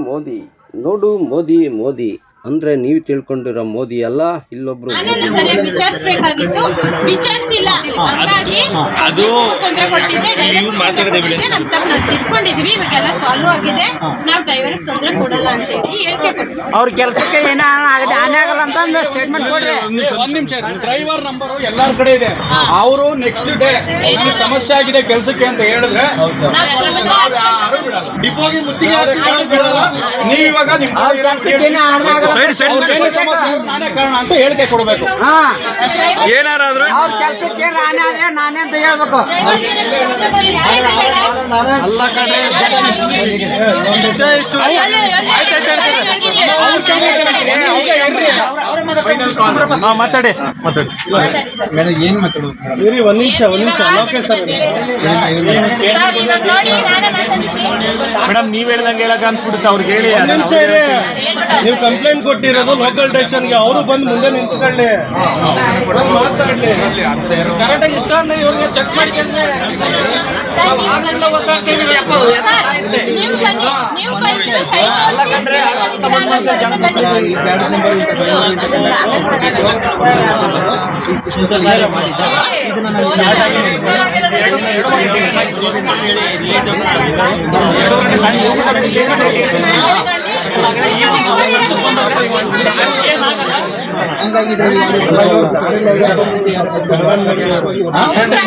ಮೋದಿ ಮೋದಿ ಮೋದಿ ನೋಡು ಮೋದಿ ಮೋದಿ ಅಂದ್ರೆ ನೀವು ತಿಳ್ಕೊಂಡಿರೋ ಮೋದಿ ಅಲ್ಲ ಇಲ್ಲೊಬ್ರು ನಾನೆಲ್ಲ ಸರಿಯಾಗಿ ವಿಚಾರಿಸ್ಬೇಕಾಗಿತ್ತು. ವಿಚಾರಿಸಿಲ್ಲ. ಹಂಗಾಗಿ ಪಬ್ಲಿಕ್ಗೂ ತೊಂದರೆ ಕೊಟ್ಟಿದ್ದೆ. ಡೈರೆಕ್ಟ್ ಕೊಟ್ಟಿದ್ದೆ. ನಮ್ಮ ತಮ್ಮ ತಿಳ್ಕೊಂಡಿದ್ವಿ. ಇವಾಗೆಲ್ಲ ಸಾಲ್ವ್ ಆಗಿದೆ. ನಾವು ಡ್ರೈವರ್ ತೊಂದರೆ ಕೊಡಲ್ಲ ಅಂತ ಹೇಳಿ ಹೇಳಿಕೆ ಕೊಟ್ಟು ಅವ್ರ ಕೆಲಸಕ್ಕೆ ಏನ ಆಗಲ್ಲ ಅಂತ ಒಂದು ಸ್ಟೇಟ್ಮೆಂಟ್ ಕೊಡ್ರಿ ಒಂದ್ ನಿಮಿಷ ಡ್ರೈವರ್ ನಂಬರ್ ಎಲ್ಲಾರ ಕಡೆ ಇದೆ. ಅವರು ನೆಕ್ಸ್ಟ್ ಡೇ ಸಮಸ್ಯೆ ಆಗಿದೆ ಕೆಲಸಕ್ಕೆ ಅಂತ ಹೇಳಿದ್ರೆ ಡಿಪೋಗಿ ಮುತ್ತಿಗೆ ಹಾಕಿ ಯಾರು ಬಿಡಲ್ಲ. ನೀವು ಇವಾಗ ಸೈಡ್ ನಾನೇ ಕಾರಣ ಅಂತ ಹೇಳಿಕೆ ಕೊಡಬೇಕು. ಹಾ. ಏನಾರಾದ್ರೂ? ಅವ್ರ ಕೆಲಸಕ್ಕೆ ಏನ್ ಆದ್ರೆ ನಾನೇ ಅಂತ ಹೇಳ್ಬೇಕು. ಅಲ್ಲ ಕಡೆ ಮಾತಾಡಿ. ಮಾತಾಡಿ. ಏನ್ ಮಾತಾಡೋದು? ಒಂದ್ ನಿಮಿಷ ಒಂದ್ ನಿಮಿಷ. ಸರ್. ಮೇಡಮ್ ನೀವ್ ಹೇಳ್ದಂಗೆ ಹೇಳಕ್ ಅನ್ಸ್ಬಿಡುತ್ತೆ ಅವ್ರಿಗೆ ಹೇಳಿ. ನೀವು ಕಂಪ್ಲೇಂಟ್ ಕೊಟ್ಟಿರೋದು ಲೋಕಲ್ ಸ್ಟೇಷನ್ಗೆ ಅವರು ಬಂದು ಮುಂದೆ ನಿಂತ್ಕೊಳ್ಳಿ. ಬಂದ್ ಮಾತಾಡ್ಲಿ. ಕರೆಕ್ಟಾಗಿ ಇಷ್ಟ ಅಂದ್ರೆ ಇವ್ರಿಗೆ ಚೆಕ್ ಮಾಡ್ಕೊಂಡ್ರೆ ಸರ್,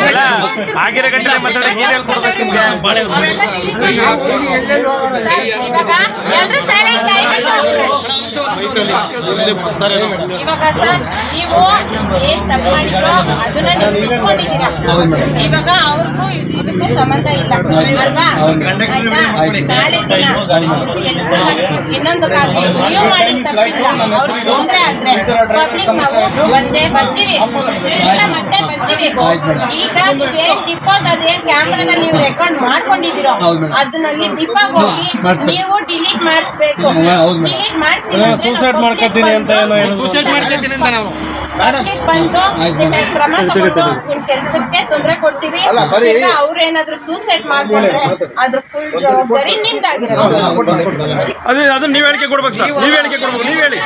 ಎಲ್ಲ ಆಗಿರೋ ಗಂಟೆ ಮಾತಾಡಿ. ಏನ್ ಹೇಳ್ಕೊಡ್ಬೇಕು ನಿಮ್ಗೆ? ಬಾಳೆ ಸರ್, ಇವಾಗ ಸರ್ ನೀವು ಏನ್ ತಪ್ಪು ಮಾಡಿದ್ರೋ ಅದನ್ನ ನೀವು ತಿಳ್ಕೊಂಡಿದ್ದೀರಾ? ಇವಾಗ ಅವ್ರಿಗೂ ಇದಕ್ಕೂ ಸಂಬಂಧ ಇಲ್ಲ. ಅಲ್ವಾ? ನಾಳೆ ಕೆಲ್ಸಲ್ಲ, ಇನ್ನೊಂದಕ್ಕಾಗ್ಲಿ ನೀವು ಮಾಡಿದ ತಪ್ಪಿಲ್ಲ ಅವ್ರಿಗೆ ತೊಂದರೆ ಆದ್ರೆ ಪಬ್ಲಿಕ್ ನಾವು ಬಂದೇ ಬರ್ತೀವಿ. ಮತ್ತೆ ಈಗ ಡಿಪೋದ್ ಅದೇನ್ ನೀವು ರೆಕಾರ್ಡ್ ಮಾಡ್ಕೊಂಡಿದ್ದೀರೋ ಅದನ್ನ ಡಿಪೋಗ್ ಹೋಗಿ ನೀವು ಡಿಲೀಟ್ ಮಾಡಿಸ್ಬೇಕು. ಡಿಲೀಟ್ ಮಾಡಿಸಿ ಸೂಸೈಡ್ ಮಾಡ್ಕೊತೀನಿ ಅಂತ ಸೂಸೈಡ್ ಮಾಡ್ಕೊತೀನಿ ಅಂತ ನಾವು. ಪಬ್ಲಿಕ್ ಬಂದು ನಿಮ್ಮ ಕ್ರಮ ತಗೊಂಡು ನಿಮ್ ಕೆಲ್ಸಕ್ಕೆ ತೊಂದ್ರೆ ಕೊಡ್ತೀವಿ. ಇಲ್ಲ ಅವ್ರೇನಾದ್ರೂ ಸೂಸೈಡ್ ಮಾಡ್ಕೊಂಡ್ರೆ ಅದ್ರ ಫುಲ್ ಜವಾಬ್ದಾರಿ ನಿಮ್ದಾಗಿರೋದು ಅದೇ ಅದನ್ನ ನೀವ್ ಹೇಳಿಕೆ ಕೊಡ್ಬೇಕು ಸರ್. ನೀವ್ ಹೇಳಿಕೆ ಕೊಡ್ಬೇಕು ನೀವ್ ಹೇಳಿ.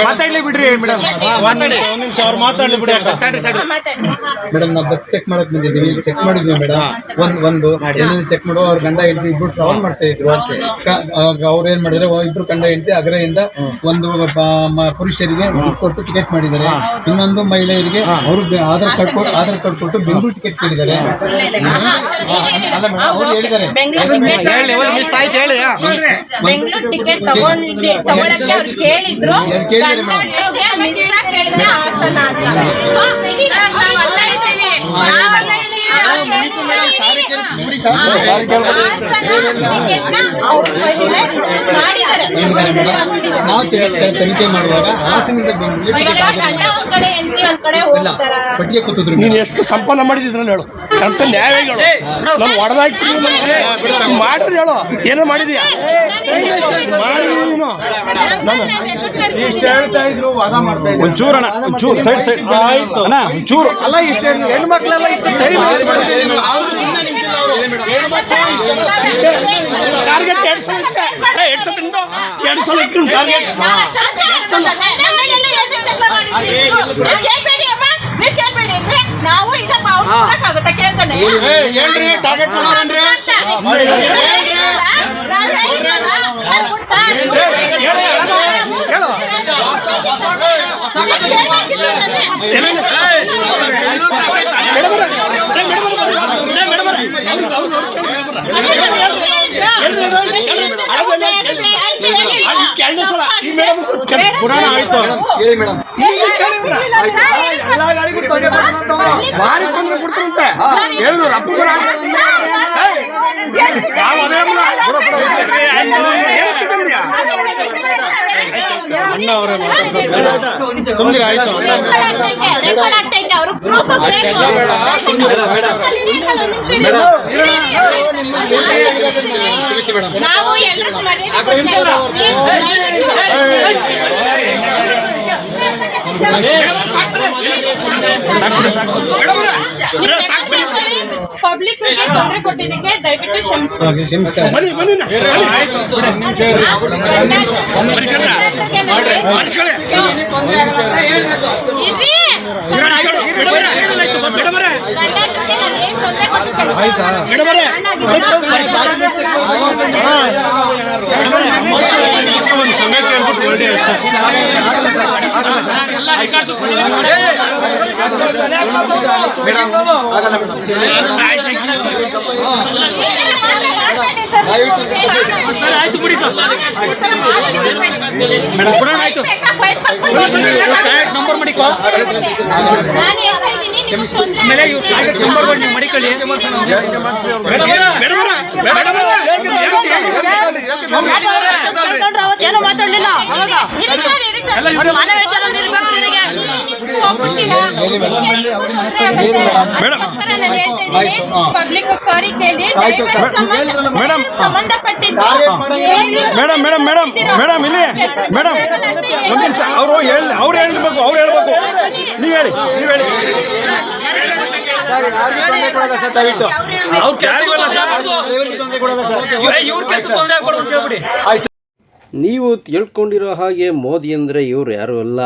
ಮಾತಾಡ್ಲಿ ಬಿಡ್ರಿ ಮೇಡಮ್ ಒಂದ್ ನಿಮಿಷ ಅವ್ರು ಮಾತಾಡ್ಲಿ ಬಿಡಿ ಅಕ್ಕ. ಮೇಡಮ್ ನಾವು ಬಸ್ ಚೆಕ್ ಮಾಡಕ್ ಬಂದಿದ್ದೀವಿ ಚೆಕ್ ಮಾಡಿದ್ವಿ ಮೇಡಮ್. ಒಂದ್ ಒಂದು ಏನೇನು ಚೆಕ್ ಮಾಡುವ ಅವ್ರ ಗಂಡ ಹೆಂಡತಿ ಇಬ್ರು ಟ್ರಾವೆಲ್ ಮಾಡ್ತಾ ಇದ್ರು. ಅವ್ರು ಏನ್ ಮಾಡಿದ್ರೆ ಇಬ್ರು ಗಂಡ ಹೆಂಡತಿ ಅಗ್ರೆಯಿಂದ ಒಂದು ಪುರುಷರಿಗೆ ಕೊಟ್ಟು ಟಿಕೆಟ್ ಮಾಡಿದ್ದಾರೆ. ಇನ್ನೊಂದು ಮಹಿಳೆಯರಿಗೆ ಅವರು ಆಧಾರ್ ಕಾರ್ಡ್ ಕೊಟ್ಟು ಆಧಾರ್ ಕಾರ್ಡ್ ಕೊಟ್ಟು ಬೆಂಗಳೂರು ಟಿಕೆಟ್ ಕೇಳಿದ್ದಾರೆ. ಅಲ್ಲ ಮೇಡಮ್ ಅವ್ರು ಹೇಳಿದ್ದಾರೆ. ಟಿಕೆಟ್ ಕೇಳಿದ್ರು. ಇಲ್ಲ ಹೋಗ್ತಾರ ಪಟ್ಟಿಗೆ ಕೂತಿದ್ರು ನೀನು ಎಷ್ಟು ಸಂಪನ್ನ ಮಾಡಿದ್ರಲ್ಲಿ ಹೇಳು ಅಂತ ಹೇಳು ನಾನು ಮಾಡ್ರಿ ಹೇಳು ಏನೋ ಮಾಡಿದ್ಯಾ ಇಷ್ಟು ಹೇಳ್ತಾ ಇದ್ರು ವಾದ ಮಾಡ್ತಾ ಇದ್ರು. ಒಂಚೂರು ಸೈಡ್ ಸೈಡ್. ಆಯ್ತು. ಅಣ್ಣ ಒಂಚೂರು. ಅಲ್ಲ ಇಷ್ಟು ಹೆಣ್ಮಕ್ಳೆಲ್ಲ ಇಷ್ಟು ಟಾರ್ಗೆಟ್ ಎರಡು ಸಲ ಇತ್ತೆ. ಏ, ಎರಡು ಸಲ ತಿಂದು ಎರಡು ಸಲ ಇಕ್ಕಿರು ಟಾರ್ಗೆಟ್? ನಾವು ಕೇಳ್ತಾನೆ. ಹೇಳ್ರಿ ಟಾರ್ಗೆಟ್ ಮಾಡೋರಂದ್ರೆ ಎರಡು ಸಲ ಈ ಮೇಡಮ್ ಪುರಾಣ ಆಯ್ತು ಹೇಳಿ ಮೇಡಮ್ ಭಾರಿ ತೊಂದ್ರೆ ಕೊಡ್ತಾರಂತೆ ಹೇಳಿದ್ರು ಅಪ್ಪ ನಾವು ಅದೇ ಅಲ್ಲ. ಬಿಡು, ಬಿಡು, ಬಿಡು. ಏನ್ ತಿಂದ್ಯಾ? ಅಣ್ಣ ಅವರೇ ಸುಮ್ಮನೆ ಆಯ್ತು ಪ್ರೂಫ್ ನಾವು ಕೊಡ್ತೇವೆ. ಪಬ್ಲಿಕ್ ತೊಂದರೆ ಕೊಟ್ಟಿದ್ದಕ್ಕೆ? ದಯವಿಟ್ಟು ಕ್ಷಮಿಸ್ತಾರೆ ಬನ್ನಿ ಆಯ್ತಾ? ಮೇಡಮ್ ಬಿಡಿ ಆಯ್ತು ನಂಬರ್ ಮಾಡಿಕೋ ಇವ್ರು ನಂಬರ್ ನೀವು ಮಡಿಕೊಳ್ಳಿ ಮೇಡಮರೇ ಮೇಡಮರೇ ಏನು ಮಾತಾಡ್ಲಿಲ್ಲ ಅವಾಗ ಇರಿ ಸರ್ ಇರಿ ಸರ್ ಅವ್ರ ಮನೆ ವಿಚಾರ ಒಂದು ಇರ್ಬೇಕು ಇವ್ರಿಗೆ. Public madam. Madam madam madam madam ಇಲ್ಲಿ ಮೇಡಮ್ ಒಂದು ನಿಮಿಷ ಅವರು ಹೇಳಿ ಅವ್ರು ಹೇಳ್ಬೇಕು ಅವ್ರು ಹೇಳ್ಬೇಕು ನೀವು ಹೇಳಿ ನೀವು ಹೇಳಿ ನೀವು ತಿಳ್ಕೊಂಡಿರೋ ಹಾಗೆ ಮೋದಿ ಅಂದರೆ ಇವರು ಯಾರು ಅಲ್ಲ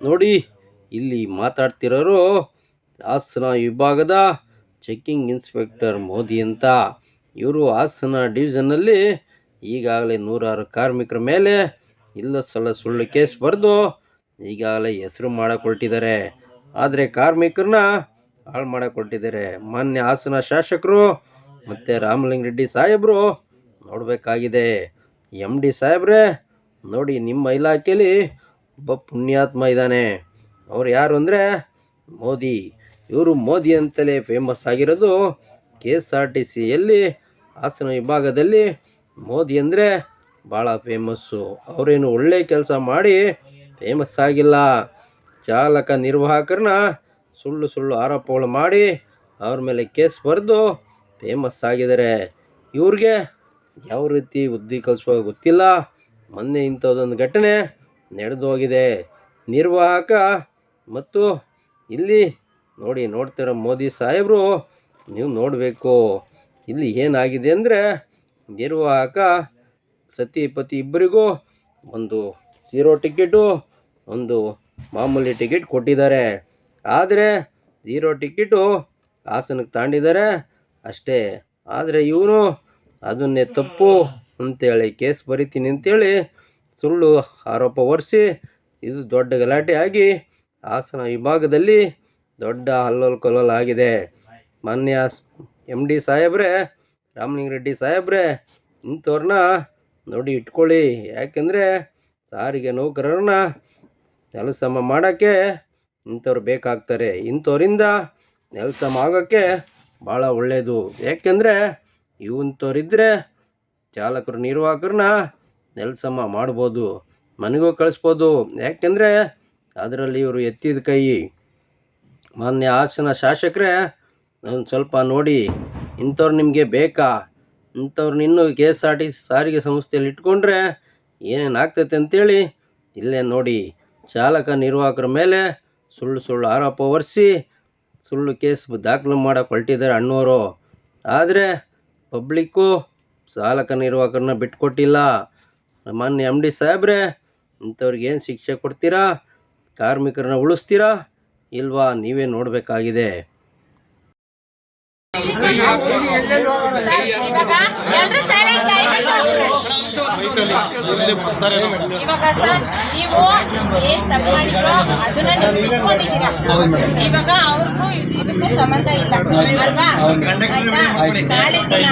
ನೋಡಿ ಇಲ್ಲಿ ಮಾತಾಡ್ತಿರೋರು ಹಾಸನ ವಿಭಾಗದ ಚೆಕ್ಕಿಂಗ್ ಇನ್ಸ್ಪೆಕ್ಟರ್ ಮೋದಿ ಅಂತ. ಇವರು ಹಾಸನ ಡಿವಿಷನ್ನಲ್ಲಿ ಈಗಾಗಲೇ ನೂರಾರು ಕಾರ್ಮಿಕರ ಮೇಲೆ ಇಲ್ಲ ಸಲ ಸುಳ್ಳು ಕೇಸ್ ಬರೆದು ಈಗಾಗಲೇ ಹೆಸರು ಮಾಡಕೊಟ್ಟಿದ್ದಾರೆ. ಆದರೆ ಕಾರ್ಮಿಕರನ್ನ ಹಾಳು ಮಾಡಕೊಟ್ಟಿದ್ದಾರೆ. ಮಾನ್ಯ ಹಾಸನ ಶಾಸಕರು ಮತ್ತು ರಾಮಲಿಂಗ ರೆಡ್ಡಿ ಸಾಹೇಬರು ನೋಡಬೇಕಾಗಿದೆ. ಎಂ ಡಿ ಸಾಹೇಬ್ರೆ ನೋಡಿ ನಿಮ್ಮ ಇಲಾಖೆಯಲ್ಲಿ ಒಬ್ಬ ಪುಣ್ಯಾತ್ಮ ಇದ್ದಾನೆ. ಅವ್ರು ಯಾರು ಅಂದರೆ ಮೋದಿ. ಇವರು ಮೋದಿ ಅಂತಲೇ ಫೇಮಸ್ ಆಗಿರೋದು ಕೆ ಎಸ್ ಆರ್ ಟಿ ಸಿಯಲ್ಲಿ ಹಾಸನ ವಿಭಾಗದಲ್ಲಿ ಮೋದಿ ಅಂದರೆ ಭಾಳ ಫೇಮಸ್ಸು ಅವರೇನು ಒಳ್ಳೆ ಕೆಲಸ ಮಾಡಿ ಫೇಮಸ್ ಆಗಿಲ್ಲ. ಚಾಲಕ ನಿರ್ವಾಹಕರನ್ನ ಸುಳ್ಳು ಸುಳ್ಳು ಆರೋಪಗಳು ಮಾಡಿ ಅವ್ರ ಮೇಲೆ ಕೇಸ್ ಬರೆದು ಫೇಮಸ್ ಆಗಿದ್ದಾರೆ. ಇವ್ರಿಗೆ ಯಾವ ರೀತಿ ಬುದ್ಧಿ ಕಲಿಸುವಾಗ ಗೊತ್ತಿಲ್ಲ. ಮೊನ್ನೆ ಇಂಥದ್ದೊಂದು ಘಟನೆ ನಡೆದು ಹೋಗಿದೆ. ನಿರ್ವಾಹಕ ಮತ್ತು ಇಲ್ಲಿ ನೋಡಿ ನೋಡ್ತಿರೋ ಮೋದಿ ಸಾಹೇಬರು, ನೀವು ನೋಡಬೇಕು. ಇಲ್ಲಿ ಏನಾಗಿದೆ ಅಂದರೆ ನಿರ್ವಾಹಕ ಸತಿ ಪತಿ ಇಬ್ಬರಿಗೂ ಒಂದು ಝೀರೋ ಟಿಕೆಟು ಒಂದು ಮಾಮೂಲಿ ಟಿಕೆಟ್ ಕೊಟ್ಟಿದ್ದಾರೆ. ಆದರೆ ಝೀರೋ ಟಿಕೆಟು ಹಾಸನಕ್ಕೆ ತಾಂಡಿದ್ದಾರೆ. ಅಷ್ಟೇ. ಆದರೆ ಇವನು ಅದನ್ನೇ ತಪ್ಪು ಅಂತೇಳಿ ಕೇಸ್ ಬರಿತೀನಿ ಅಂತೇಳಿ ಸುಳ್ಳು ಆರೋಪ ಹೊರಿಸಿ ಇದು ದೊಡ್ಡ ಗಲಾಟೆ ಆಗಿ ಹಾಸನ ವಿಭಾಗದಲ್ಲಿ ದೊಡ್ಡ ಹಲ್ಲೋಲ್ ಕೊಲ್ಲೋಲ್ ಆಗಿದೆ. ಮಾನ್ಯ ಎಂ ಡಿ ಸಾಹೇಬ್ರೆ, ರಾಮಲಿಂಗ ರೆಡ್ಡಿ ಸಾಹೇಬ್ರೆ, ಇಂಥವ್ರನ್ನ ನೋಡಿ ಇಟ್ಕೊಳ್ಳಿ. ಯಾಕೆಂದರೆ ಸಾರಿಗೆ ನೌಕರರನ್ನ ಕೆಲಸ ಮಾಡೋಕ್ಕೆ ಇಂಥವ್ರು ಬೇಕಾಗ್ತಾರೆ. ಇಂಥವರಿಂದ ಕೆಲಸ ಆಗೋಕ್ಕೆ ಭಾಳ ಒಳ್ಳೆಯದು ಯಾಕೆಂದರೆ ಇವಂಥವ್ರಿದ್ದರೆ ಚಾಲಕರು, ನಿರ್ವಾಹಕರನ್ನ ನೆಲಸಮ ಮಾಡ್ಬೋದು, ಮನೆಗೂ ಕಳಿಸ್ಬೋದು. ಯಾಕೆಂದರೆ ಅದರಲ್ಲಿ ಇವರು ಎತ್ತಿದ ಕೈ. ಮಾನ್ಯ ಹಾಸನ ಶಾಸಕರೇ, ಒಂದು ಸ್ವಲ್ಪ ನೋಡಿ, ಇಂಥವ್ರು ನಿಮಗೆ ಬೇಕಾ? ಇಂಥವ್ರನ್ನ ಇನ್ನೂ K S R T C ಸಾರಿಗೆ ಸಂಸ್ಥೆಯಲ್ಲಿ ಇಟ್ಕೊಂಡ್ರೆ ಏನೇನು ಆಗ್ತೈತೆ ಅಂತೇಳಿ ಇಲ್ಲೇ ನೋಡಿ. ಚಾಲಕ, ನಿರ್ವಾಹಕರ ಮೇಲೆ ಸುಳ್ಳು ಸುಳ್ಳು ಆರೋಪ ಹೊರಿಸಿ ಸುಳ್ಳು ಕೇಸ್ ದಾಖಲು ಮಾಡೋಕೆ ಹೊರಟಿದ್ದಾರೆ ಅಣ್ಣವರು ಆದರೆ ಪಬ್ಲಿಕ್ಕು ಚಾಲಕ, ನಿರ್ವಾಹಕರನ್ನ ಬಿಟ್ಕೊಟ್ಟಿಲ್ಲ. ಮಾನ್ಯ ಎಂ ಡಿ ಸಾಹೇಬ್ರೆ, ಇಂಥವ್ರಿಗೆ ಏನು ಶಿಕ್ಷೆ ಕೊಡ್ತೀರಾ? ಕಾರ್ಮಿಕರನ್ನ ಉಳಿಸ್ತೀರಾ ಇಲ್ವಾ ನೀವೇ ನೋಡಬೇಕಾಗಿದೆ. ಎಲ್ರು ಸೈಲೆಂಟ್ ಇವಾಗ ಸರ್, ನೀವು ಏನ್ ತಪ್ಪು ಮಾಡಿದ್ರೋ ಅದನ್ನ ನೀವು ತಿಳ್ಕೊಂಡಿದ್ದೀರಾ? ಇವಾಗ ಅವ್ರಿಗೂ ಇದಕ್ಕೂ ಸಂಬಂಧ ಇಲ್ಲ. ಅಲ್ವಾ? ನಾಳೆ ದಿನ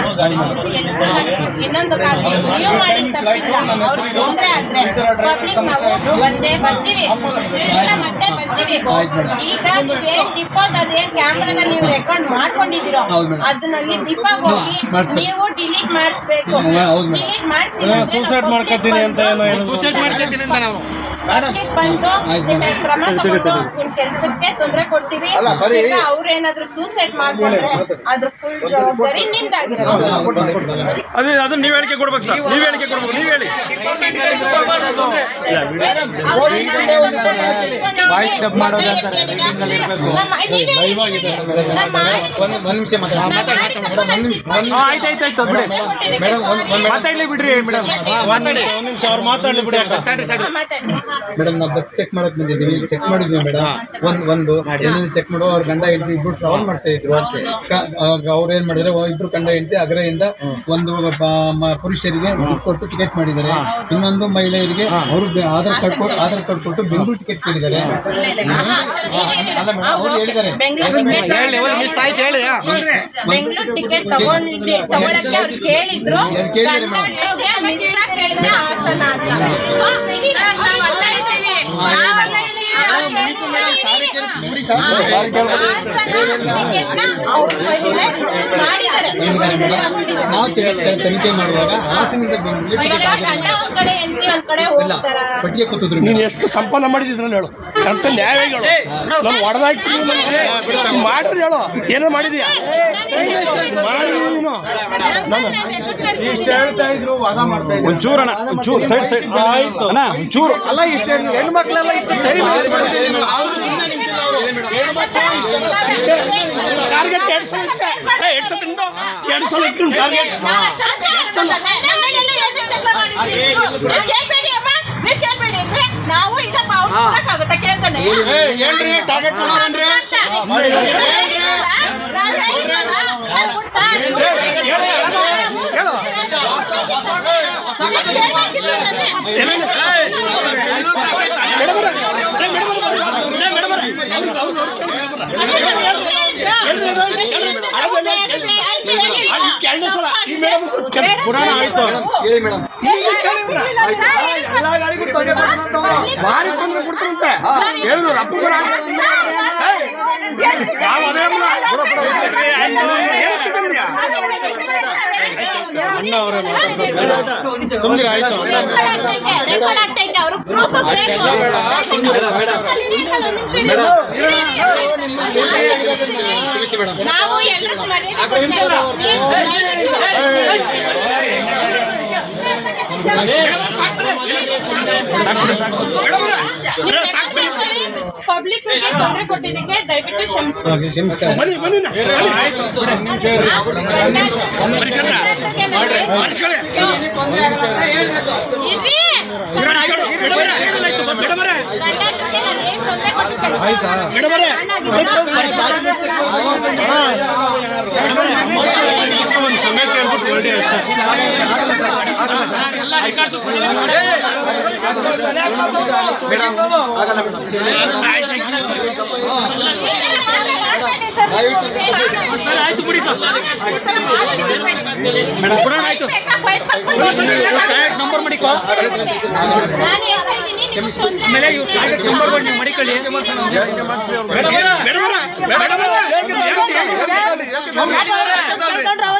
ಕೆಲ್ಸಕ್ಕೆ ಇನ್ನೊಂದಕ್ಕಾಗ್ಲಿ ನೀವು ಮಾಡಿದ ತಪ್ಪಿಲ್ಲ ಅವ್ರಿಗೆ ತೊಂದ್ರೆ ಆದ್ರೆ ಪಬ್ಲಿಕ್ ನಾವು ಬಂದೇ ಬರ್ತೀವಿ. ಇಲ್ಲ ಮತ್ತೆ ಬರ್ತೀವಿ. ಈಗ ನೀವೇನ್ ಡಿಪೋದ್ ಅದೇನ್ ಕ್ಯಾಮ್ರಾನ ನೀವು ರೆಕಾರ್ಡ್ ಮಾಡ್ಕೊಂಡಿದ್ದೀರೋ? ಅದನ್ನ ಡಿಪಾಗ್ ಹೋಗಿ ನೀವು ಡಿಲೀಟ್ ಮಾಡಿಸ್ಬೇಕು. ಹೌದು ಮೇಡಮ್. ಡಿಲೀಟ್ ಮಾಡಿಸಿ ಸೂಸೈಡ್ ಮಾಡ್ಕೊತೀನಿ ಅಂತ ಏನೋ ಸೂಸೈಡ್ ಮಾಡ್ಕೊತೀನಿ ಅಂತ ನಾವು. ಬಂದು ನಿಮ್ಮ ಕ್ರಮ ತಗೊಂಡು ನಿಮ್ ಕೆಲ್ಸಕ್ಕೆ ತೊಂದರೆ ಕೊಡ್ತೀವಿ. ಈಗ ಅವ್ರೇನಾದ್ರೂ ಸೂಸೈಡ್ ಮಾಡ್ಕೊಂಡ್ರೆ ಅದ್ರ ಫುಲ್ ಜವಾಬ್ದಾರಿ ನಿಮ್ದಾಗಿರುತ್ತೆ ಅದೇ ಅದನ್ನ ನೀವ್ ಹೇಳಿಕೆ ಕೊಡ್ಬೇಕು ಸರ್. ನೀವ್ ಹೇಳಿಕೆ ಕೊಡ್ಬೇಕು ನೀವ್ ಹೇಳಿ. ಒಂದ್ ಒಂದ್ ಅವ್ರು ಮಾತಾಡ್ಲಿ ಬಿಡಿ ಮೇಡಮ್ ಮೇಡಮ್ ನಾವು ಬಸ್ ಚೆಕ್ ಮಾಡಕ್ ಬಂದಿದ್ದೀವಿ ಚೆಕ್ ಮಾಡಿದ್ವಿ ಮೇಡಮ್? ಒಂದ್ ಒಂದು. ಎಲ್ಲಿ ಚೆಕ್ ಮಾಡುವ. ಅವ್ರ ಗಂಡ ಹೆಂಡತಿ ಇಬ್ರು ಟ್ರಾವೆಲ್ ಮಾಡ್ತಾ ಇದ್ರು. ಅವ್ರ ಏನ್ ಮಾಡಿದ್ರೆ ಇಬ್ರು ಗಂಡ ಹೆಂಡತಿ ಅಗ್ರೆಯಿಂದ ಒಂದು ಪುರುಷರಿಗೆ ಕೊಟ್ಟು ಟಿಕೆಟ್ ಮಾಡಿದ್ದಾರೆ. ಇನ್ನೊಂದು ಮಹಿಳೆಯರಿಗೆ ಅವರು ಆಧಾರ್ ಕಾರ್ಡ್ ಕೊಟ್ಟು ಆಧಾರ್ ಕಾರ್ಡ್ ಕೊಟ್ಟು ಬೆಂಗಳೂರು ಟಿಕೆಟ್ ಕೇಳಿದ್ದಾರೆ. ಅಲ್ಲ ಮೇಡಮ್ ಅವ್ರು ಹೇಳಿದ್ದಾರೆ. ಬೆಂಗಳೂರು ಟಿಕೆಟ್ ತಗೊಂಡಿದ್ದೆ ತಗೊಳಕ್ಕೆ ಅವ್ರು ಕೇಳಿದ್ರು. ಕೇಳಿದ್ರೆ ಮೇಡಮ್? ಹಾಸನ ಅಂತ. So, ಈಗ ನಾವು ತನಿಖೆ ಮಾಡುವಾಗ ಹೋಗ್ತಾರ ಪಟ್ಟಿಗೆ ಕೂತಿದ್ರು ನೀನು. ಎಷ್ಟು ಸಂಪನ್ನ ಮಾಡಿದ್ರಲ್ಲಿ ಹೇಳು. ಅಂತ ಹೇಳು. ನಾನು ಹೊಡೆದಾಕಿ ಮಾಡ್ರಿ ಹೇಳು. ಏನೋ ಮಾಡಿದ್ಯಾ? ಒಂಚೂರು ಅಣ್ಣ ಒಂಚೂರು ಸೈಡ್ ಸೈಡ್. ಆಯ್ತು. ಅಣ್ಣ ಒಂಚೂರು. ಅಲ್ಲ ಇಷ್ಟ ಹೆಣ್ಮಕ್ಳೆಲ್ಲ ಇಷ್ಟ. ಟಾರ್ಗೆಟ್ ಎರಡು ಸಲ ಇತ್ತ ಎರಡು ಸಲ ತಿಂದು ಎರಡು ಸಲ ಇತ್ತು ಟಾರ್ಗೆಟ್ ನಾವು ಕೇಳ್ತಾನೆ ಹೇಳ್ರಿ ಟಾರ್ಗೆಟ್ ಹೇಳು ಎರಡನೇ ಸಲ ಈ ಮೇಡಮ್ ಪುರಾಣ ಆಯ್ತು ಹೇಳಿ ಮೇಡಮ್ ಭಾರಿ ತೊಂದ್ರೆ ಕೊಡ್ತಾರಂತೆ ಹೇಳಿದ್ರು ಅಪ್ಪ ಆಯ್ತು. ಅವರು. ತಿಳಿಸಿ ಮೇಡಮ್ ನಾವು ಎಲ್ಲರೂ ಪಬ್ಲಿಕ್ ತೊಂದರೆ ಕೊಟ್ಟಿದ್ದಕ್ಕೆ ದಯವಿಟ್ಟು ಕ್ಷಮಿಸ್ಬೇಕು ಆಯ್ತಾ? ಅಷ್ಟೇ ಮೇಡಮ್ ಆಗಲ್ಲ ಆಯ್ತು? ಬಿಡಿ ನಂಬರ್ ಮಾಡಿಕೋ ನಾನು ಆಮೇಲೆ ಇವ್ರು ಟಾರ್ಗೆಟ್ ನಂಬರ್ ನೀವು ಮಡಿಕೊಳ್ಳಿ.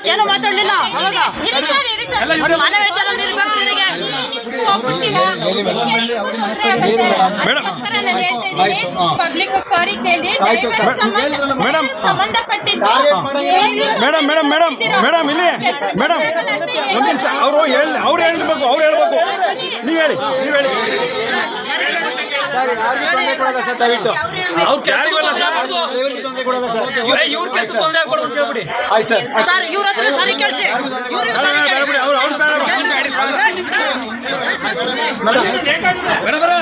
ಏನು ಮಾತಾಡ್ಲಿಲ್ಲ ಪಬ್ಲಿಕ್ ಸಾರಿ ಕೇಳಿ ಮೇಡಮ್. ಸಂಬಂಧಪಟ್ಟಿದ್ದು ಮೇಡಮ್ ಮೇಡಮ್ ಮೇಡಮ್ ಮೇಡಮ್ ಇಲ್ಲಿ ಮೇಡಮ್ ಒಂದು ನಿಮಿಷ ಅವರು ಹೇಳಿ ಅವ್ರು ಹೇಳ್ಬೇಕು ಅವ್ರು ಹೇಳ್ಬೇಕು ನೀವು ಹೇಳಿ ನೀವು ಹೇಳಿ ಸರ್ ಯಾರಿಗೂ ತೊಂದರೆ ಕೊಡಲ್ಲ ಸರ್ ದಯವಿಟ್ಟು. ಅವ್ರು ತೊಂದರೆ ಕೊಡಲ್ಲ ಸರ್ ಆಯ್ತು ಸರ್. ಸರ್ ಇವ್ರ ಹತ್ರ ಸರಿ. ಕೇಳಿಸಿ. ಮೇಡಮ್.